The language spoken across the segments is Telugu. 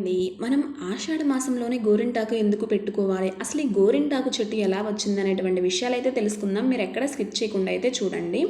అండి మనం ఆషాఢ మాసంలోనే గోరింటాకు ఎందుకు పెట్టుకోవాలి? అసలు ఈ గోరింటాకు చెట్టు ఎలా వచ్చింది అనేటువంటి విషయాలు అయితే తెలుసుకుందాం. మీరు ఎక్కడ స్కిప్ చేయకుండా అయితే చూడండి.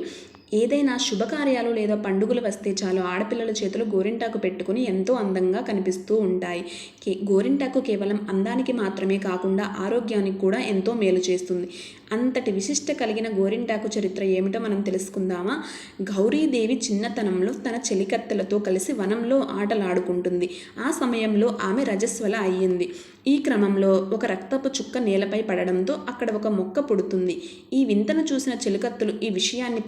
ఏదైనా శుభకార్యాలు లేదా పండుగలు వస్తే చాలు ఆడపిల్లల చేతులు గోరింటాకు పెట్టుకుని ఎంతో అందంగా కనిపిస్తూ ఉంటాయి. కే గోరింటాకు కేవలం అందానికి మాత్రమే కాకుండా ఆరోగ్యానికి కూడా ఎంతో మేలు చేస్తుంది. అంతటి విశిష్ట కలిగిన గోరింటాకు చరిత్ర ఏమిటో మనం తెలుసుకుందామా? గౌరీదేవి చిన్నతనంలో తన చెలికత్తెలతో కలిసి వనంలో ఆటలాడుకుంటుంది. ఆ సమయంలో ఆమె రజస్వల అయ్యింది. ఈ క్రమంలో ఒక రక్తపు చుక్క నేలపై పడడంతో అక్కడ ఒక మొక్క పుడుతుంది. ఈ వింతను చూసిన చెలికత్తులు ఈ విషయాన్ని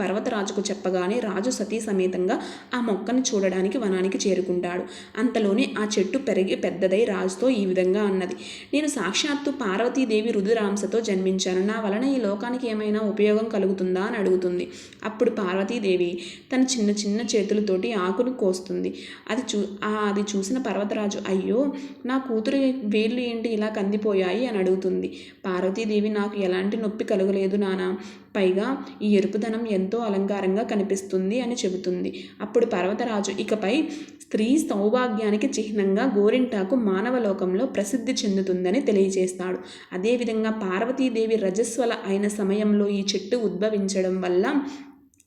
రాజుకు చెప్పగానే రాజు సతీ సమేతంగా ఆ మొక్కను చూడడానికి వనానికి చేరుకుంటాడు. అంతలోనే ఆ చెట్టు పెరిగి పెద్దదై రాజుతో ఈ విధంగా అన్నది నేను సాక్షాత్తు పార్వతీదేవి రుదురాంసతో జన్మించాను. నా వలన ఈ లోకానికి ఏమైనా ఉపయోగం కలుగుతుందా అని అడుగుతుంది. అప్పుడు పార్వతీదేవి తన చిన్న చిన్న చేతులతోటి ఆకును కోస్తుంది. అది చూ అది చూసిన పర్వతరాజు అయ్యో నా కూతురు వేళ్ళు ఏంటి ఇలా కందిపోయాయి అని అడుగుతుంది. పార్వతీదేవి నాకు ఎలాంటి నొప్పి కలగలేదు నానా. పైగా ఈ ఎరుపుదనం ఎంతో అలంకారంగా కనిపిస్తుంది అని చెబుతుంది. అప్పుడు పర్వతరాజు ఇకపై స్త్రీ సౌభాగ్యానికి చిహ్నంగా గోరింటాకు మానవ లోకంలో ప్రసిద్ధి చెందుతుందని తెలియజేస్తాడు. అదేవిధంగా పార్వతీదేవి రజస్వల అయిన సమయంలో ఈ చెట్టు ఉద్భవించడం వల్ల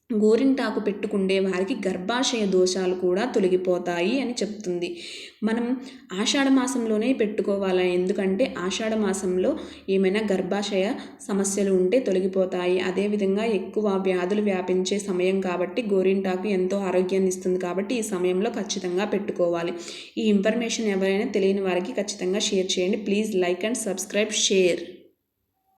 గోరింటాకు పెట్టుకుండే వారికి గర్భాశయ దోషాలు కూడా తొలగిపోతాయి అని చెప్తుంది. మనం ఆషాఢ మాసంలోనే పెట్టుకోవాలి? ఎందుకంటే ఆషాఢ మాసంలో ఏమైనా గర్భాశయ సమస్యలు ఉంటే తొలగిపోతాయి. అదేవిధంగా ఎక్కువ వ్యాధులు వ్యాపించే సమయం కాబట్టి గోరింటాకు ఎంతో ఆరోగ్యాన్ని ఇస్తుంది కాబట్టి ఈ సమయంలో ఖచ్చితంగా పెట్టుకోవాలి. ఈ ఇన్ఫర్మేషన్ ఎవరైనా తెలియని వారికి ఖచ్చితంగా షేర్ చేయండి. Please like and subscribe share.